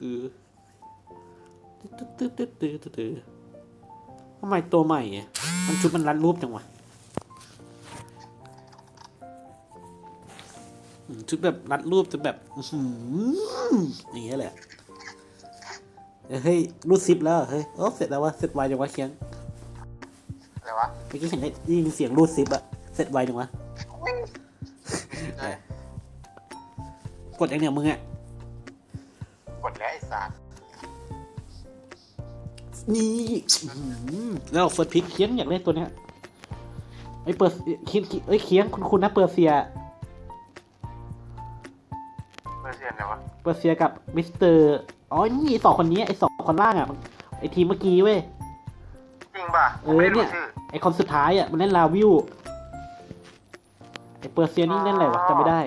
คือตึ๊ดตึ๊ดตึ๊ดตึ๊ดตึ๊ดตึ๊ดทำไมตัวใหม่อะมันชุดมันรัดรูปจังวะอืมชุดแบบรัดรูปจะแบบอื้อหืออย่างเงี้ยแหละเฮ้ยรูดซิปแล้วเหรอเฮ้ยโอ้เสร็จแล้ววะเสร็จไวจังวะเคียงอะไรวะเมื่อกี้เห็นได้ยินเสียงรูดซิปอะเสร็จไวจังวะเออกดยังเนี่ยมึงอะ นี่อื้อหือแล้วเฟิร์สพิกเคียงอยากเล่นตัวเนี้ยไอ้เปิดเคียงเอ้ยเคียงคุณคุณนะเปอร์เซียเปอร์เซียนเลยวะเปอร์เซียกับมิสเตอร์อ๋อนี่ไอ้สองคนนี้ไอ้สองคนล่างอะไอ้ทีมเมื่อกี้เว้ยจริงป่ะเออไม่รู้เนี่ยชื่อไอ้คนสุดท้ายอะมันเล่นลาวิวไอ้เปอร์เซียนี่เล่นอะไรวะจำไม่ได้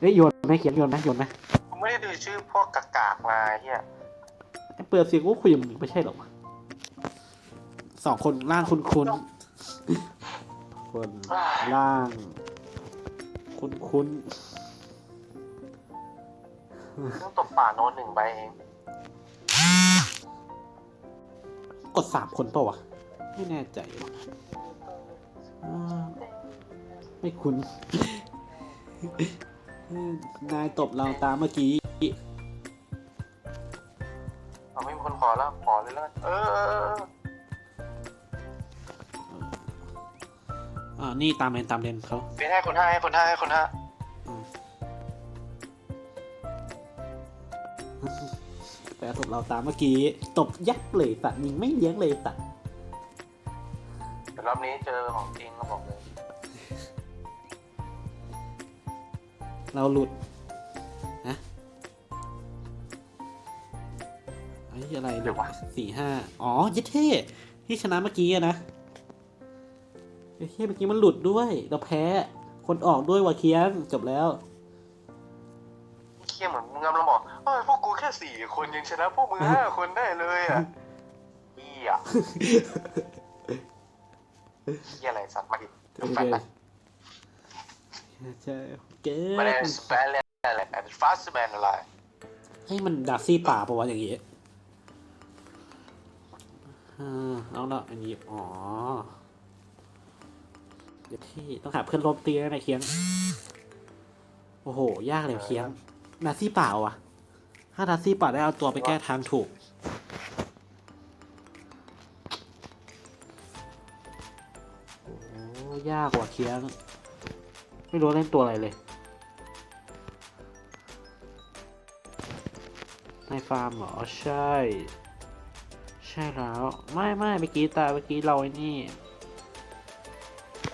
เฮ้ยโยนไหมเขียนโยนไหมโยนไหมกูไม่ได้ดูชื่อพวกกากๆมาเฮียไอ้ เปอร์เซียกูคุยกับมึงไม่ใช่หรอวะสองคนล่างคุณคุณคนล่าง คุณคุณต้องตบป่าโน้ตหนึ่งใบเอง กดสามคนเปล่าวะ ไม่แน่ใจวะอ่าไม่คุ้นนายตบเราตามเมื่อกี้ อาไม่มีคนขอแล้วขอเลยแล้วกันเออเออเอออ่านี่ตามเลนตามเลนเขาเป็นให้คนห้าให้คนห้าให้คนห้าแต่ตบเราตามเมื่อกี้ตบยับเลยสัตว์ยิงไม่เลี้ยงเลยสัตว์แต่รอบนี้เจอของจริงก็บอกเลย เราหลุด ไอ้อะไรหลุดสี่ห้าอ๋อยัดเท่ที่ชนะเมื่อกี้อะนะไอ้เท่เมื่อกี้มันหลุดด้วย เราแพ้ คนออกด้วยว่ะเคียงจบแล้วเคียเหมือนมึงกำลังบอกเฮ้ยพวกกูแค่สี่คนยังชนะพวกมึงห้าคนได้เลยอะเฮียเฮียอะไรสัตว์มาดิโอแฟเคนไปใช่เก๋ไม่ได้สเปนอะไรเป็นฟาสแมนอะไรให้มันดาร์ซี่ป่าปะวะอย่างงี้อ่า เอาละอันนี้อ๋อเดี๋ยวที่ต้องหาเพื่อนร่วมตีแล้วนะเคียง โอ้โห ยากเลยเคียงดาซี่เปล่าวะถ้าดาซี่เปล่าได้เอาตัวไปแก้ทางถูก โอ้ยากกว่ะเคียง ไม่รู้เล่นตัวอะไรเลยในฟาร์มเหรอ ใช่ ช่แล้ว ไม่ไม่เมื่อกี้ตาเมื่อกี้เราไอ้นี่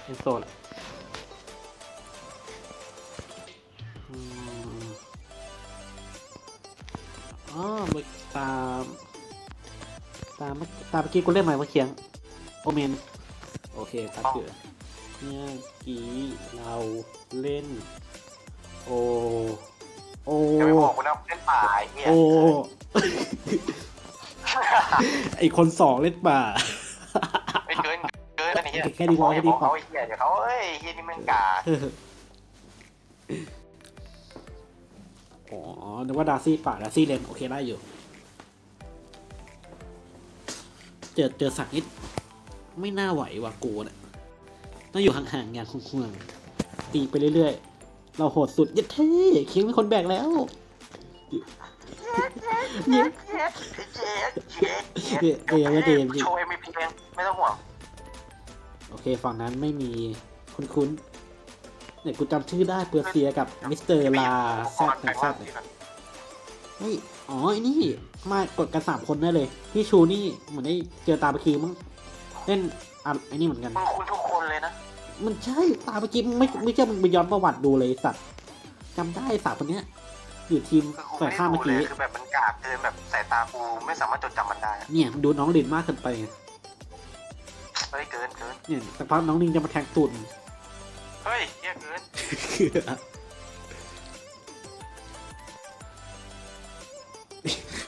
เป็นโซนอะอืมอ๋อเมื่อตามตามเมื่อตามเมื่อกี้กูเล่นใหม่เมื่อเคียงโอเมนโอเคครับเกือเมื่อกี้เราเล่น โอ โอจะไม่บอกกูนะเล่นป่าไอ้เฮียโอ้ ไอคนสองเล่นป่า ไม่เกินเกินอันนี้แค่ดีพอแค่ดีพอ เขาไอ้เฮียเดี๋ยวเขาเอ้ยเฮียนี่มันกาอ๋อนึกว่าดาร์ซี่ป่าดาร์ซี่เลนโอเคได้อยู่ เจอเจอสักนิด ไม่น่าไหวว่ะกูเนี่ยต้องอยู่ห่างๆอย่างห่วงๆตีไปเรื่อยๆ เราโหดสุดยัดเท่เคียงเป็นคนแบกแล้ว เนี่ยเย็ดเย็ดเย็ดเดี๋ยวเดี๋ยวเดี๋ยวเดี๋ยวโชว์เอ็มพีเองไม่ต้องห่วงโอเคฝั่งนั้นไม่มีคุ้นๆเนี่ยกูจำชื่อได้เปอร์เซียกับมิสเตอร์ลาแซดหนึ่งแซดเนี่ยเฮ้ยอ๋อไอ้นี่มากดกันสามคนได้เลยพี่ชูนี่เหมือนได้เจอตาเมื่อกี้มั้งเล่นอะไอ้นี่เหมือนกันมึงคุณทุกคนเลยนะมันใช่ตาเมื่อกี้ไม่ไม่ใช่มึงไปย้อนประวัติดูเลยสัตว์จำได้สาวคนเนี้ย อยู่ทีมคือกูฝ่ายไม่ข้ามดูเมื่อเลยกี้คือแบบมันกากเกินแบบสายตากูไม่สามารถจดจำมันได้อะเนี่ยดูน้องลินมากเกินไปไงเฮ้ยเกินเกินเนี่ยสักพักน้องลินจะมาแทงตุน เฮ้ยเฮียเกิน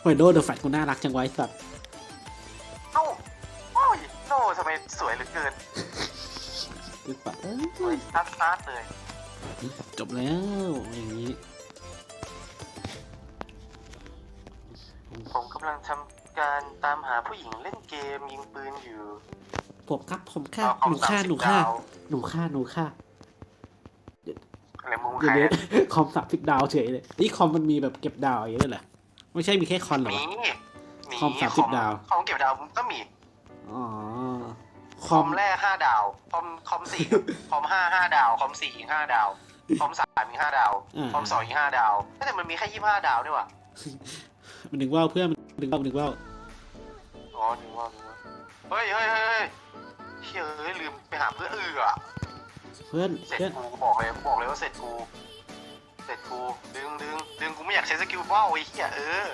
ไวโดเดอะแฟตกูน่ารักจังไวะไอ้สัตว์เอ้าโอ้ยโน่ทำไมสวยเหลือเกินไอ้สัตว์เอ้สวยยซัดซัดเลยจบแล้วอย่างนี้ ผมกำลังทำการตามหาผู้หญิงเล่นเกมยิงปืนอยู่ผมครับผมฆ่าเอาหนูฆ่า30หนูฆ่าดวหนูฆ่าหนูฆ่าอะไรมึงเดี๋ยวขายเดี๋ยวคอมสามสิบดาวเฉยเลยนี่คอมมันมีแบบเก็บดาวอย่างนี้ด้วยเหรอไม่ใช่มีแค่คอนเหรอมีวะมีคอม30ดาวคอมเก็บดาวก็มีอ๋อคคออมมแรกห้าดาว คอมคอมสี่คอมห้าห้าดาว คอมสี่อีกห้าดาว คอมสามอีกห้าดาวาคอมสองอีกห้าดาวแต่มันมีแค่ยี่ห้าดาวด้วยว่ะ มันนึกว่าเพื่อนมันนึกว่ามันนึกว่าอ๋อนึกว่านึกว่าเฮ้ยเฮ้ยเฮ้ยเฮ้ยเฮ้ยเอ้ยลืมไปหาเพื่อนเอออะเพื่อนเสร็จเพื่อนกูบอกเลยบอกเลยว่าเสร็จกูเสร็จกูดึงดึงดึงกูไม่อยากใช้สกิลว่าวไอ้เหี้ยเออ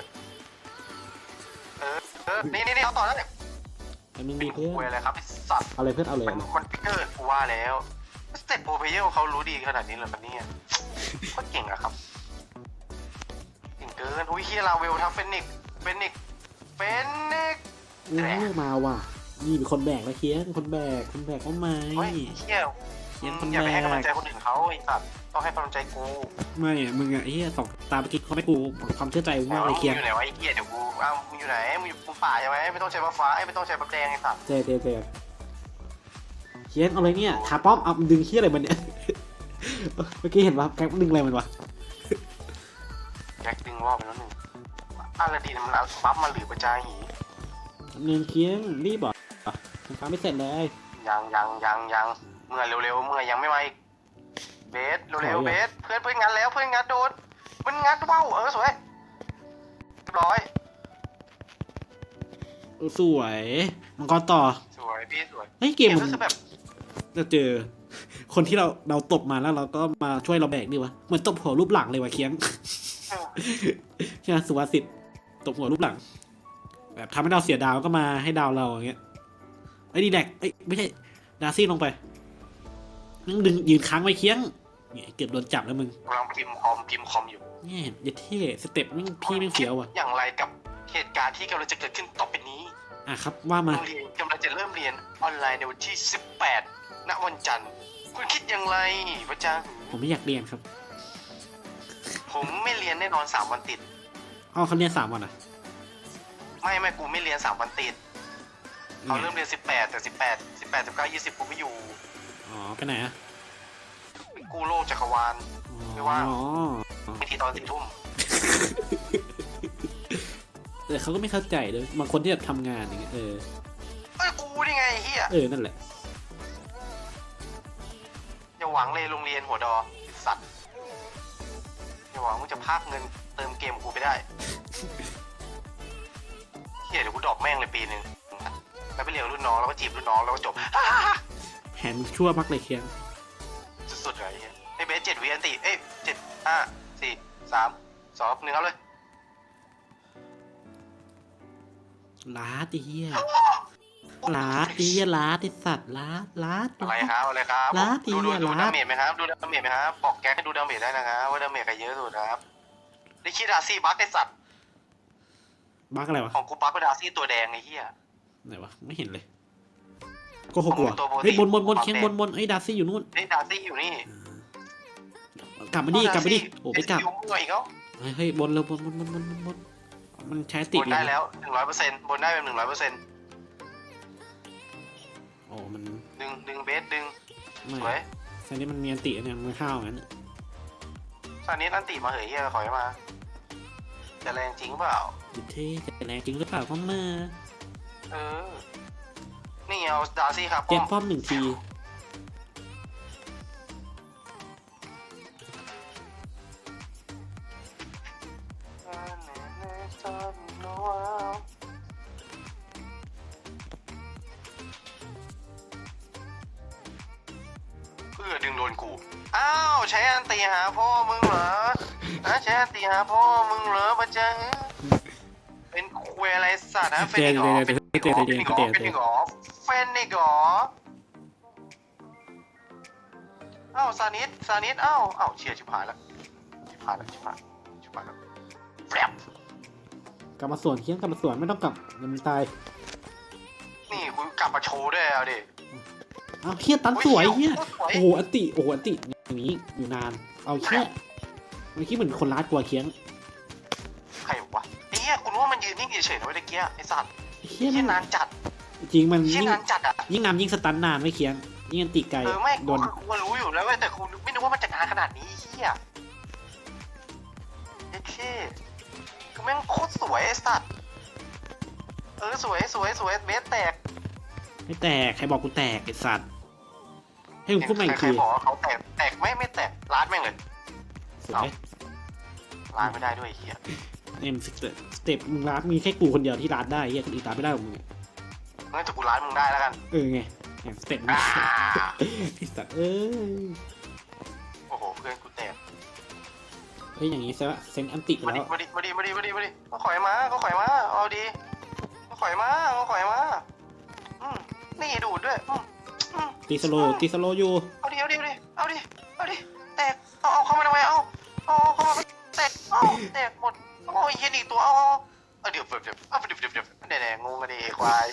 เออเออนี่นี่นี่เอาต่อแล้วเนี่ยแต่มึงเป็ดีนเพื่อนคุยอะไรครับไอ้สัตว์เอาเลยเพื่อนเอาเลยมันมันเกิดกูว่าแล้วสเต็ปโปรเพเยอร์เขารู้ดีขนาดนี้เลยมันเนี่ยโคตรเก่งอะครับเก่งเกินอุ้ยเฮียลาเวลทั้งเฟนิกซ์เฟนิกซ์เฟนิกซ์โอ้มาว่ะนี่เป็นคนแบกแล้วเคียนคนแบกคนแบกเอาไหม เฮ้ยเฮียเคียนคนอย่าแบไปให้กำลังกใจคนอื่นเขาไอ้สัตว์ต้องให้กำลังใจกูไม่อะมึงอะไอ้เหี้ยสองตามเมื่อกี้เขาไม่กูความเชื่อใจมึงมากเลยมึงเคียนอยู่ไหนวะไอ้เฮียเดี๋ยวกูอ้าวมึงอยู่ไหนมึงอยู่มึงป่าใช่ไหมไม่ต้องใช้บัฟฟ้าไอ้ไม่ต้องใช้บัฟแดงไอ้สัตว์เจเจเจเคียนเอาอะไรเนี่ยขาป้อมเอาดึงเคียอะไรมันเนี่ย เมื่อกี้เห็นว่าแก๊กดึงอะไรมันวะ แจ็คดึงว่าไปแล้วหนึ่งอาลาดีนมันเอาบัฟมาหรือประจายหีเงินเคียนรีบเหรอทำการไม่เสร็จเลยยังยังยังยังเมื่อเร็วๆเมื่อยังไม่มาอีกเบสเร็วๆเบสเพื่อนเพื่อนงัดแล้วเพื่อนงัดโดนมันงัดเบ้าเออสวยเรียบร้อยสวยมังกรต่อสวยพี่สวยเฮ้ยเกเกมมมันก็คือแบบจะเจอ คนที่เราเราตบมาแล้วเราก็มาช่วยเราแบกดีวะเหมือนตบหัวรูปหลังเลยว่ะเคียงเออ ใช่ไหมสุภาษิตตบหัวรูปหลัง แบบทำให้เราเสียดาวก็มาให้ดาวเราอย่างเงี้ยไอ้ดีแดกไอ้ยไม่ใช่ดาซี่ลงไปนั่งดึงยืนค้างไว้เคียงเนี่ยเกือบโดนจับแล้วมึงกำลังพิมพ์คอมพิมพ์คอมอยู่เนี่ยเยัดเท่สเต็ปแม่งพี่แม่งเสียวว่ะ อย่างไรกับเหตุการณ์ที่กำลังจะเกิดขึ้นต่อไปนี้อะครับว่ามาโรงเรียนกำลังจะเริ่มเรียนออนไลน์ในวันที่ 18 ณวันจันทร์ คุณคิดอย่างไรพระเจ้า ผมไม่อยากเรียนครับ ผมไม่เรียนแน่นอน3วันติดอ๋อเขาเรียนสามวันอะไม่ไม่กูไม่เรียน3วันติดเขาเริ่มเรียน18แต่18 18 19 20กูไม่อยู่อ๋อไปไหนอะกูโลกจักรวาล ไม่ว่า อ๋อบางทีตอนสี่ทุ่มแต่เขาก็ไม่เข้าใจเลยบางคนที่แบบทำงานอย่างเงี้ยเออเอ้ยกูนี่ไงไอ้เฮียเออนั่นแหละอย่าหวังเลยโรงเรียนหัวดอไอ้สัตว์อย่าห วังมึงจะพากเงินเติมเกมกูไปได้เฮียเดี๋ยวกูดรอกแม่งเลยปีหนึ่งแล้วไปเรียนรุ่นน้องแล้วก็จีบรุ่นน้องแล้วก็จบแผนชั่วมากเลยเคียงสุดๆเลยไอ้เฮียไอ้เบสเจ็ดวิอันติเอ้ยเจ็ดห้าสี่สามสองหนึ่งเอาเลยลาดไอ้เหี้ย ลาดไอ้เหี้ยลาดไอ้สัตว์ลาดลาดอะไรครับอะไรครับลาดดูดูอีกดูลาดดาเมจไหมครับดูดาเมจไหมครับบอกแกให้ดูดาเมจได้นะครับว่าดาเมจใครเยอะสุดนะครับได้คิดดาซี่บัคไอสัตว์บักอะไรวะของกูบัคเป็นดาซี่ตัวแดงไอ้เหี้ยไหนวะไม่เห็นเลยโก็หกหัวของตัวปกติเฮ้ยบนบนบนของเคียงแดงบนบนไอ้ยดาซี่อยู่นู่นนี่ดาซี่อยู่นี่ กลับมาดิกลับมาดิโอ้ไปกลับเอสคิวมั่วอีกแล้วเฮ้ยเฮ้ยบนเร็วบนบนบนบนบนบนมันใช้ติดบนได้แล้วหนึ่งร้อยเปอร์เซ็นต์บนได้เป็นหนึ่งร้อยเปอร์เซ็นต์ ดึงเบสดึง ไม่สวยแซนนี่มันมีอันติเนี่ยมันข้าวงั้นตอนนี้นันติมาเหยเฮียขอยมา จะแรงจริงเปล่า ดิเท่จะแรงจริงหรือเปล่าก็มาเออ นี่เอาดาซี่ครับเจ็ป้บอมป้อมหนึ่งที ตีหาพ่อมึงเหรอฮะช้อันตีหาพ่อมึงเหรอมาจ้าเป็นควยอะไรสัตว์นะเฟนนิกอเจนเฟนเจนินกอเจนเฟนนิกอเฟนนิกอเฟนนิกออ้าซานิสซานิสอ้าวอ้าเชียร์ชิบหายแล้วชิบหายแล้วชิบหายชิบหายแล้วแฟบกลับมาสวนเคียงกลับมาสวนไม่ต้องกลับเดี๋ยวมันตาย นี่คุณกลับมาโชว์ด้วยเอาดิ อ้าวเฮียตันสวยเฮียสวยโอ้โหอันติโอ้โหอันติอย่างนี้อยู่นาน เอาเฮียมันคิดเหมือนคนรัดกว่าเคียงใครวะไอ้เหี้ยคุณว่ามันยืนเฉยๆนะเว้ยตะเกียไอ้สัตว์เฮียเฮีมัยนนานจัดจริงมันเฮียยิ่งนานจัดอะยิ่งนำยิ่งสตันนานไม่เคียงยิ่งอันติไกลเออไม่โดกูนกูก็รู้อยู่แล้วเว้ยแต่กูไม่นึกว่ามันจะนานขนาดนี้เฮียเอเคคือแม่งโคตรสวยไอ้สัตว์เออสวยสวยสวยเบสแตกไม่แตกใครบอกกูแตกไอสัตว์ ให้มึงพูดใหม่อีกใครทีๆบอกว่าเขาแตกแตกไม่ไม่แตกร้านแม่งเลยสวยร้านไม่ได้ด้วยไอ้เฮียเอ็มสเต็ปสเต็ปมึงรัดมีแค่กูคนเดียวที่รัดได้เฮียคนอื่นรัดไม่ได้หรอกมึงงั้นแต่กูร้านมึงได้แล้วกันเออไงอย่างสเต็ปมึงอ่าไอสัตว์เอ้ยโอ้โหเพื่อนกูแตกเฮ้ยอย่างงี้ใช่ปะเซนอันติมาดิแล้วมาดิมาดิมาดิมาดิมาดิก็ข่อยมาก็ข่อยมาเอาดีก็ข่อยมาก็ข่อยมาอืมนี่ดูดด้วยอืมอืม ตีสโลว์ตีสโลว์อยู่ เอาดิเอาดิเอาดิเอาดิเอาดิแตกเอาเอาเข้ามาทำไมเอาเอาเอาเข้ามาแตกเอาแตกหมดโอ้ยเฮียอีกตัวเอาเอาเอาเดี๋ยวเดี๋ยวเดี๋ยวเอาเดี๋ยวเดี๋ยวเดี๋ยวเดี๋ยวเดี๋ยวงงกันดิควาย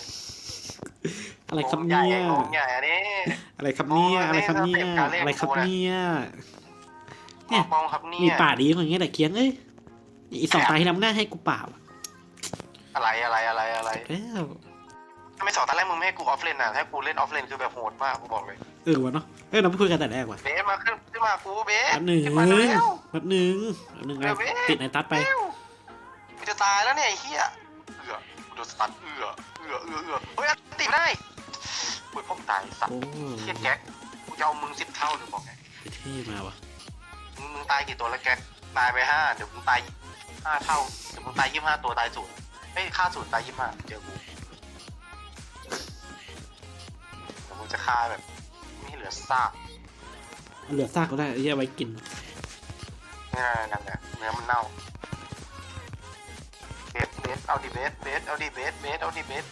อะไรครับงงใหญ่เนี่ยงงใหญ่อันนี้ อะไรครับเนี่ยโอ้ยอะไรครับเนี่ยนี่สเต็ปการเล่นอะไรครับกูนะเนี่ยเนี่ยปองครับเนี่มียป่าดีอย่างเงี้ยแต่เคียงเอ้ยอีสองตาที่นำหน้าให้กูเปล่า อะไรอะไรอะไรอะไรแล้ว ทำไมสองตอนแรกมึงไม่ให้กูออฟเลนอะให้กูเล่นออฟเลนคือแบบโหดมากกูบอกเลยเออวะเนาะเอ้ยเราไม่คุยกันแต่แรกว่ะเบสมาขึ้นขึ้นมากูเบสแป๊บหนึ่งขึ้นมาเร็วแป๊บหนึ่งแป๊บหนึ่งเร็นะวเว้ย ติดในตัดไปเร็วกูจะตายแล้วเนี่ยไอ้เหี้ยเอือกูโดนสตันเอือเอือเอือเอือเฮ้ยอันติไม่ได้โอ้ยพวกตายสัตว์โอ้เหี้ยแก๊กกูจะเอามึงสิบเท่าหรือบอกไงเท่มาวะมึงมึงตายกี่ตัวแล้วแก๊กตายไปห้าเดี๋ยวมึงตายห้าเท่าเดี๋ยวมึงตายยี่สิบห้าตัวตายศูนย์เฮ้ยฆ่าศูนย์ตายยี่สิบห้าเจอกู จะฆ่าแบบไม่ให้เหลือซากเหลือซากก็ได้ไอ้เหี้ยไว้กินนี่นั่นแหละเนื้อมันเน่าเบสเบสเอาดิเบสเบสเอาดิเบสเบสเอาดิเบส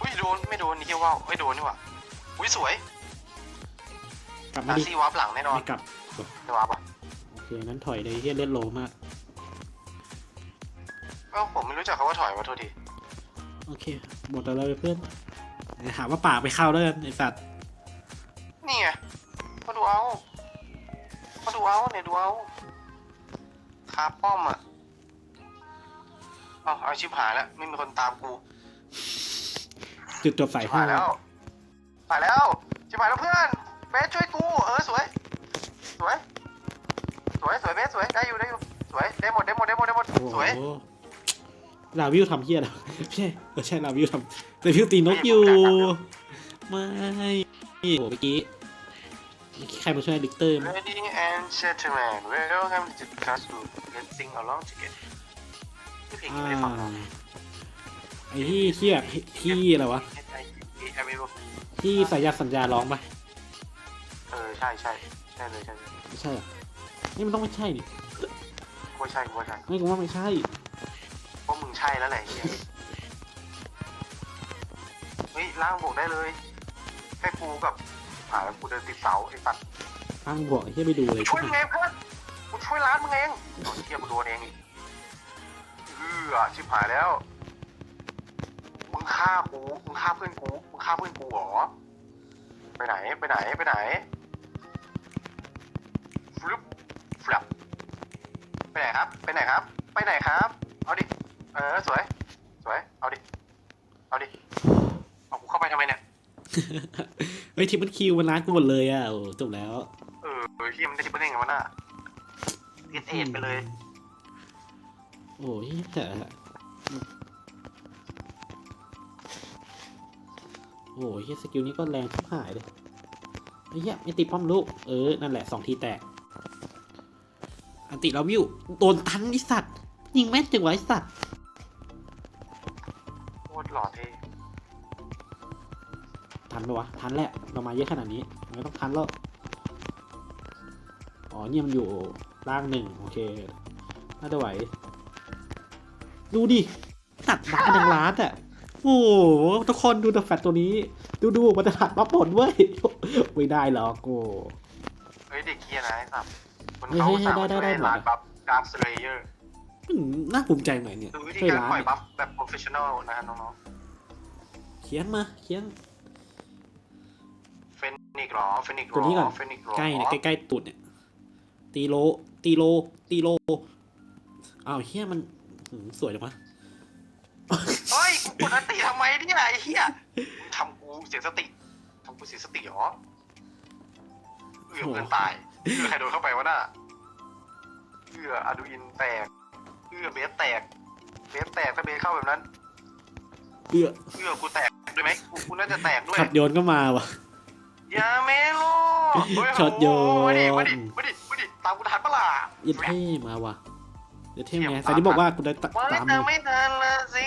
อุ้ยโดนไม่โดนนี่เที่ยวว่าวไม่โดนนี่หว่าอุ้ยสวยกลับมาอาดิซีวาร์ปหลังแน่นอนไม่กลับจะวาร์ปอะโอเคนั้นถอยเลยเฮียเล่นโลมากเอ้าผมไม่รู้จักเขาว่าถอยมาโทษทีโอเคหมดแล้วเลยเพื่อน หาว่าป่าไปเข้าแล้วกันไอสัตว์นี่ไงมาดูเอามาดูเอาเนี่ยดูเอาคาป้อมอะเอาเอาชิบหายแล้วไม่มีคนตามกูจุดจบสายชิบห้าหายแล้วตายแล้วชิบหายแล้วเพื่อนเบสช่วยกูเออสวย สวย สวยสวยเบสสวยได้อยู่ได้อยู่สวยได้หมดได้หมดได้หมดได้หมดโอ้โหสวย ลาวิวทำเฮียแล้วไม่ใช่เออใช่ลาวิวทำแต่วิวตีนกอยู่ ไม่โอ้โหเมื่อกี้เมื่อกี้ใครมาช่วยลิกเตอร์มั้ย Ladies and gentlemen welcome to the classroom let's sing along together ที่เพลงอ่นี้ไม่ได้ฟังาไอ้ที่ที่แบบที่อะไรวะไอ้ไม่รู้ที่สายยาสัญญาร้องปะเออใช่ใช่ใช่เลยใช่เลยไม่ใช่เหรอนี่มันต้องไม่ใช่ดิกูว่าใช่กูว่าใช่ไม่กูว่าไม่ใช่เพราะมึงใช่แล้วแหละไอ้เฮียเฮ้ยล่างบวกได้เลยแค่กูกับอ่าแล้วกูเดินติดเสาไอ้สัตว์ทางบวกไอ้เฮียไปดูเลยช่วยมึงเองเพื่อนกูช่วยร้านมึงเองโอ้ยเฮียกูโดนเองอีกเออชิบหายแล้วมึงฆ่ากูมึงฆ่าเพื่อนกูมึงฆ่าเพื่อนกูเหรอไปไหนไปไหนไปไหนฟลุปฟลับไปไหนครับ ไปไหนครับ ไปไหนครับ เอาดิ เออสวย สวย เอาดิ เอาดิ เอากูเข้าไปทำไมเนี่ย เฮ้ยทิปมันคิวมันร้านกูหมดเลยอะโอ้จบแล้ว เออเออที่มันได้ที่เปิ้ลเองกันวะน่ะเอ็ดเอ็ดไปเลย โอ้ยแต่โอ้ยเฮียสกิลนี้ก็แรงชิบหายเลยไอ้เหี้ยไม่ตีป้อมลูก เออ นั่นแหละสองทีแตก อันติเราวิวโดนทันไอสัตว์ ยิงแม่นจังวะไอสัตว์โคตร หล่อเท่ทันปะวะ ทันแหละ เรามาเยอะขนาดนี้ มันก็ต้องทันแล้ว อ๋อเนี่ยมันอยู่ล่างหนึ่งโอเค น่าจะไหว ดูดิ ตัดร้านดังร้านอะ โอ้โหทุกคนดูแต่แฟตตัวนี้ ดูดูมันจะถัดมาผลเว้ย ไม่ได้หรอกโอ้เฮ้ยเด็กเคียนะไอ้สับคนเฮ้ยเขาเฮ้ยสามารถได้ช่วยได้ได้ร้านบัฟดาร์คสเลเยอร์อื มน่าภูมิใจหน่อยเนี่ยคือวิธีช่วยการร้านปล่อยเนี่ยบัฟแบบโปรเฟชชั่นอลนะฮะน้องเขียนมาเขียน ๆเฟนิกหรอเฟนิกหรตัวอนี้ก่อน เฟนิกหรอใกล้เนี่ยใกล้ๆตุดเนี่ย ตีโล ตีโล ตีโลอ้าวเฮียมันโหหืมสวยจังวะเฮ้ยกูกดอันติทำไมเนี่ยไอ้เหี้ยมึงทำกูเสียสติทำกูเสียสติเหรอเอือเพื่อนตายเอือใครโดนเข้าไปวะน่ะเอืออะดูอินแตก เอือเบสแตกเบสแตกถ้าเบสเข้าแบบนั้นเอื้อเอือกูแตกด้วยไหมกูกูน่าจะแตกด้วยขัดโยนก็มาว่ะ อยาเมโลเฮ้ยช็อตโยน มาดิมาดิมาดิมาดิตามกูทันปะล่ะเยัดเท่มาว่ะเยัดเท่เทียไงมสายที่บอกว่ากูได้ตไม่ตามแต่มึงไม่ทันละสิ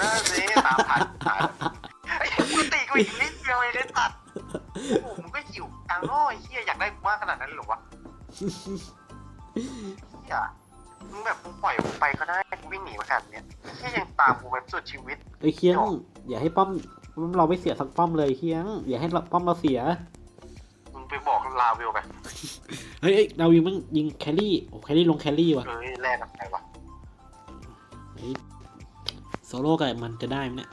น่าสิตามทันทันไอ้กูตีกูอีกนิดเดียวเองเลยตัดโอ้โหมึงก็หิวกลางโอ้ยเฮียอยากได้กูมากขนาดนั้นเลยเหรอวะ เฮีย มึงแบบมึงปล่อยกูไปก็ได้กูวิ่งหนีมาขนาดเนี้ยเฮียยังตามกูแบบสุดชีวิต ไอ้ยเคียง อย่าให้ป้อมป้อมเราไม่เสียสักป้อมเลยเคียง อย่าให้เราป้อมเราเสีย มึงไปบอกลาเวลไปเฮ้ยเอ้ยเรายิงมันยิงแครี่โอ้แครี่ลงแครี่ว่ะเอ้ยแลกกับใครวะเฮ้ยโซโล่กับมันจะได้ไหมเนี่ย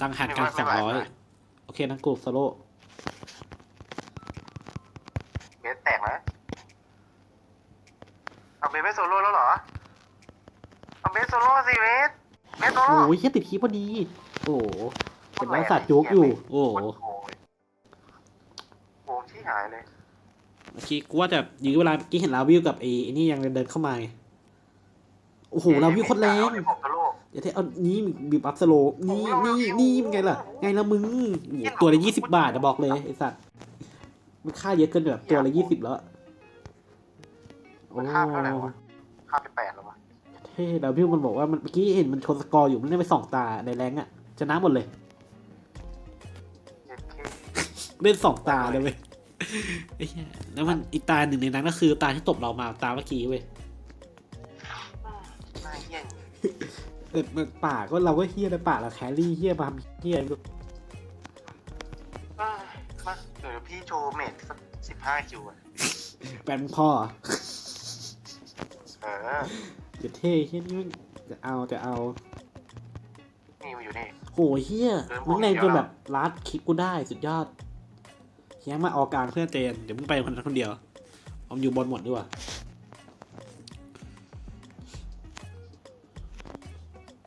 ตังค์หันกันสองร้อยโอเคนังกูโซโล่ เบสแตกนะเอาเบสไม่โซโล่แล้วเหรอเอาเบสโซโล่สิเบสเบส โซโล่โอ้ยเฮียติดคีย์พอดี โอ้โหเห็นแล้วสัตว์จุกอยู่ โอ้โหโอ้ยโอ้ที่หายเลยเมื่อกี้กูว่าจะยื้อเวลาเมื่อกี้เห็นลาวิวกับไอ้ไอ้นี่ยังเดินเข้ามาไงโอ้โหลาวิวโคตรแรงเอาผมโซโล่เดี๋ยวเท่เอานี้บีบอัพสโลว์นี่นี่นี่เป็นไงล่ะ ไงละมึงโอ้โหตัวละยี่สิบบาทอะบอกเลยไอ้สัตว์ มันค่าเยอะเกินแบบตัวละยี่สิบแล้ว โอ้มันค่าเท่าไหร่วะค่าไปแปดแล้ววะ เท่ดาวิวมันบอกว่ามันเมื่อกี้เห็นมันชนสกอร์อยู่มันเล่นไปสองตาในแรงอะชนะหมดเลยเจ็ดเคเล่นสองตาเลยเว้ยไอ้เหี้ยแล้วมันอีกตาหนึ่งในนั้นก็คือตาที่ตบเรามาตาเมื่อกี้เว้ยน่าเหี้ยแต่มันป่าก็เราก็เฮี้ยไปป่าเราแครี่เฮี้ยมาเฮี้ยไม่รู้เอ้ยมาเดี๋ยวพี่โชว์เมทสักสิบห้าคิวอะแปนพ่อ เออ เดี๋ยวเท่เฮี้ยนี่มันจะเอาจะเอานี่มาอยู่นี่ โหเฮี้ยมึงในจนแบบลัดคลิปกูได้สุดยอดเฮี้ยมาออกกลางเพื่อนเจนเดี๋ยวมึงไปคนนั้นคนเดียวออมอยู่บนหมดดีกว่า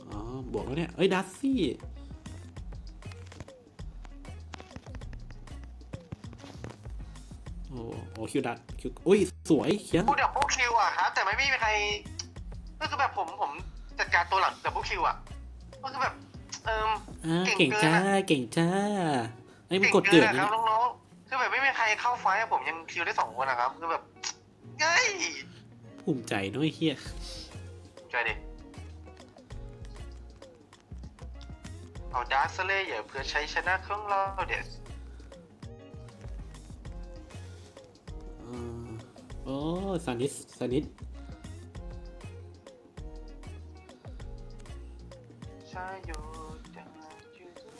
อ๋อบวกแล้วเนี่ย เอ้ยดัซซี่โอ้โหคิวดัดคิวอุ้ย สวยเขียนพูดแบบพวกคิวอะครับแต่ไม่มีใคร ก็คือแบบผมผมจัดการตัวหลังแต่พวกคิวอะก็คือแบบ เอิมอ่าเก่เก่งงเกินจ้าอะเก่งจ้าไอ้ยมันเก่งกดเกิดอะนะครับน้องๆคือแบบไม่มีใครเข้าไฟท์อะผมยังคิวได้สองคนนะครับคือแบบเฮ้ยภูมิใจน้อยเฮียใจดิเอาดาร์คเลเยอร์เพื่อใช้ชนะเครื่องเราเด็ดอ่าโอ้ซานิสซานิส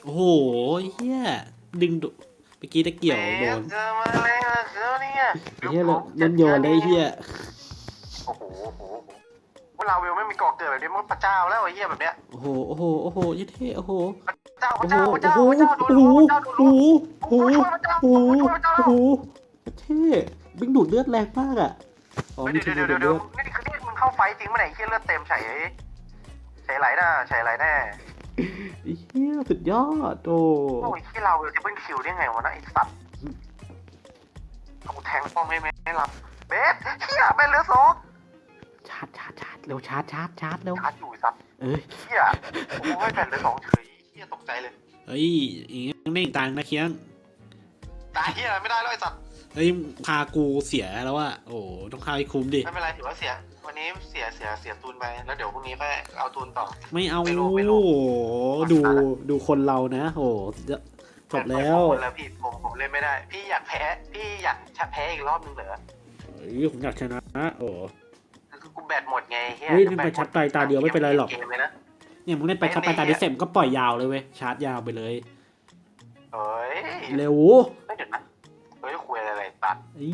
โอ้โหเฮียดึงดุเมื่อกี้ตะเกี่ยวโดนเจอมาแล้วเจอเนี่ยไอ้เฮียเล่นเล่นโยนเลยไอ้เฮียโอ้โหโอ้โหเวลาวิวไม่มีก่อเกิดแบบนี้มันพระเจ้าแล้วไอ้เหี้ยแบบเนี้ยโอ้โหโอ้โหโอ้โหเหี้ยเท่โอ้โหพระเจ้าพโอ้ระโหเจ้าพระโอ้เจ้าโหพระเจ้าโดนโอ้รู้โหพระเจ้าโดโอ้นโหรู้โอ้โหช่วยพระเจ้าโอ้โหช่วยพระเจ้าโอ้โหเท่บิงดูดเลือดแรงมากอะอ๋อเฮ้ยมีเดี๋ยวเทคนิเดี๋คยวดูเดี๋ดยวเลือดนี่คือนี่มึงเข้าไฟจริงเมื่อไหร่เหี้ยเลือดเต็มใส่ ใส่ไหลหน้าใส่ไหลแน่ไอ้เฮียสุดยอดโอ้โอ้ยที่เราจะเป็นคิวได้ไงวะนะไอ้สัตว์เอาแทงป้อมให้ไม่รับเบสเฮียเป็นเหลือสองชาร์จชาร์จชาร์จเร็วชาร์จชาร์จชาร์จเร็วชาร์จอยู่ไอ้สัตว์เอ้ยเฮียโอ้ยแผ่นเหลือสองเฉยเฮียตกใจเลยเฮ้ยอีกเน่งตังนะเคียงตายเฮียไม่ได้แล้วไอ้สัตว์เฮ้ยพากูเสียแล้วอะโอ้ต้องพาให้คุ้มดิไม่เป็นไรถือว่าเสียวั นนี้เสียเสียเสียตูนไป แล้วเดี๋ยวพรุ่งนี้ค่อยเอาตูนต่อ ไม่เอาไม่โอ้รู้ไม่รู้โหดูดูคนเรานะโอ้โหจบแล้วผมแล้วพี่ผมผมเล่นไม่ได้ พี่อยากแพ้ พี่อยากแพ้อีกรอบนึงเหรอเฮ้ยผมอยากชนะโอ้คือกูแบตหมดไงเฮียเฮ้ยเล่นไปชัดไปตาเดียวไม่เป็นไรหรอกเกมเลยนะ เนี่ยมึงเล่นไปชัดไปตาดิเซมก็ปล่อยยาวเลยเว้ยชาร์จยาวไปเลย เฮ้ยเร็วไม่เดี๋ยวนะเฮ้ยคุยอะไรตัด อี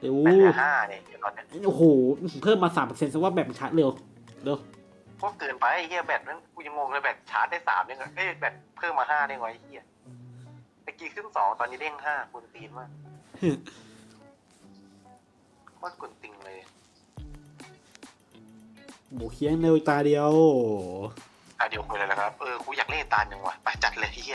เร็วแปดเหลือห้าเนี่ยเดี๋ยวตอนเนี้ยโอ้โหเพิ่มมาสามเปอร์เซ็นต์ซะว่าแบบมันชาร์จเร็วเร็วพวกเกินไปไอ้เฮียแบตนั้นกูยังงงเลยแบตชาร์จได้สามเนี่ยไงเอ้ยแบตเพิ่มมาห้าได้ไงไอ้เฮียตะกี้ขึ้นสองตอนนี้เด้งห้าคุณตีนมากโคตรกุนติงเลยหมูเคียงเร็วตาเดียว อะเดี๋ยวคุยเลยนะครับ เออกูอยากเล่นตาลยังวะไปจัดเลยไอ้เฮีย